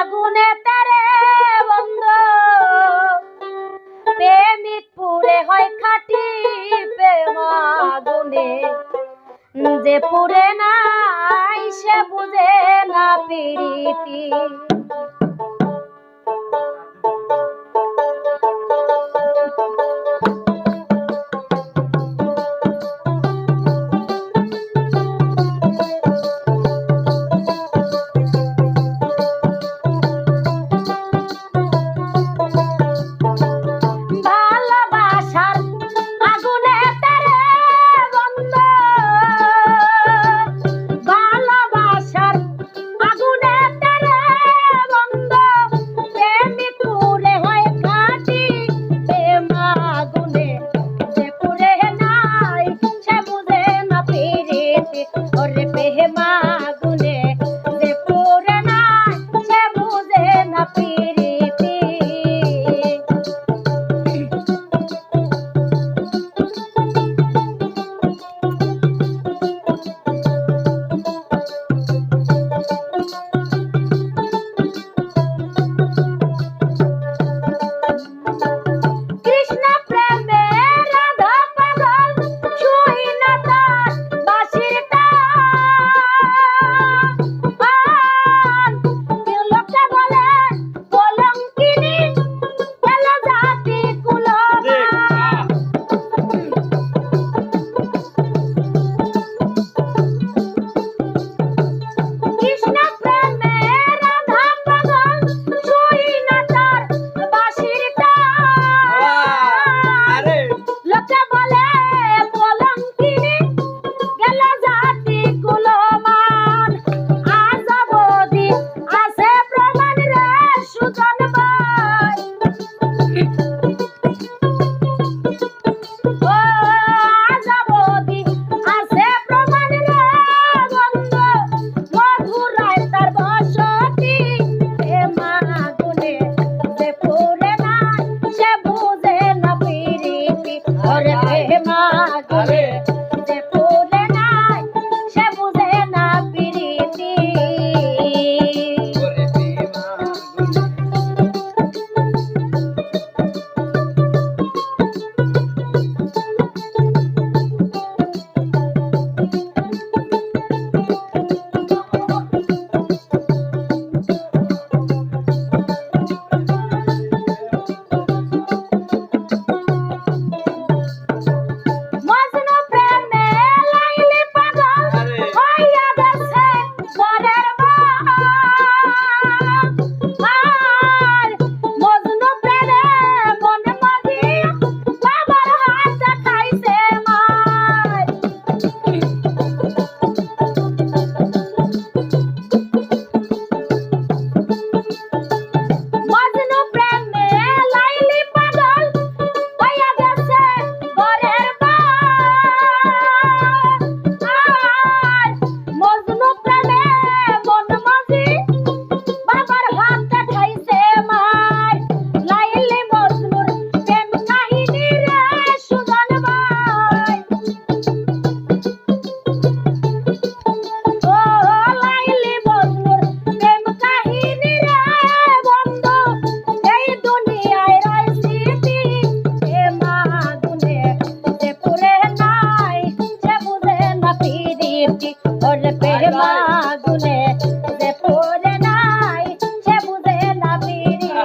আগুনে তারে বন্ধ। প্রেমিক পুরে হয় খাটি প্রেম আগুনে। যে পুরে নাই সে বুঝে না পিড়িতি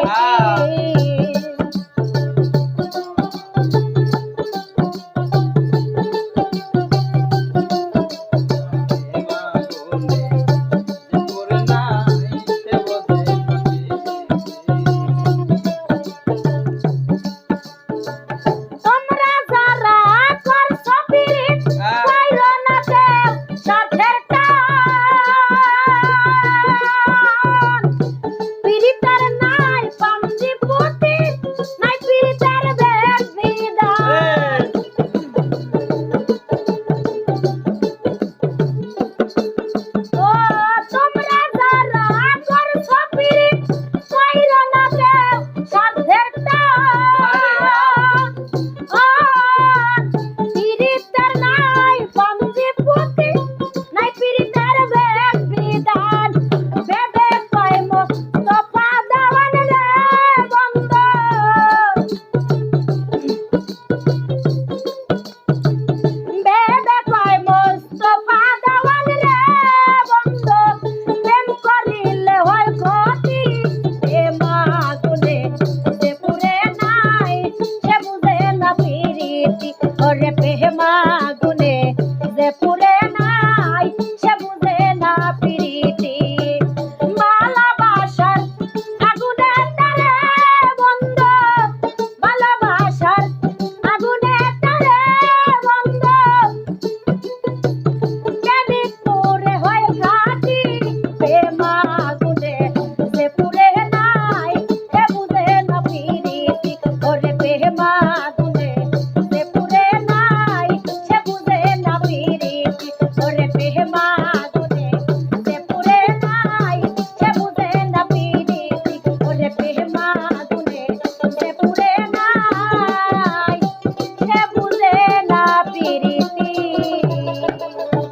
gente.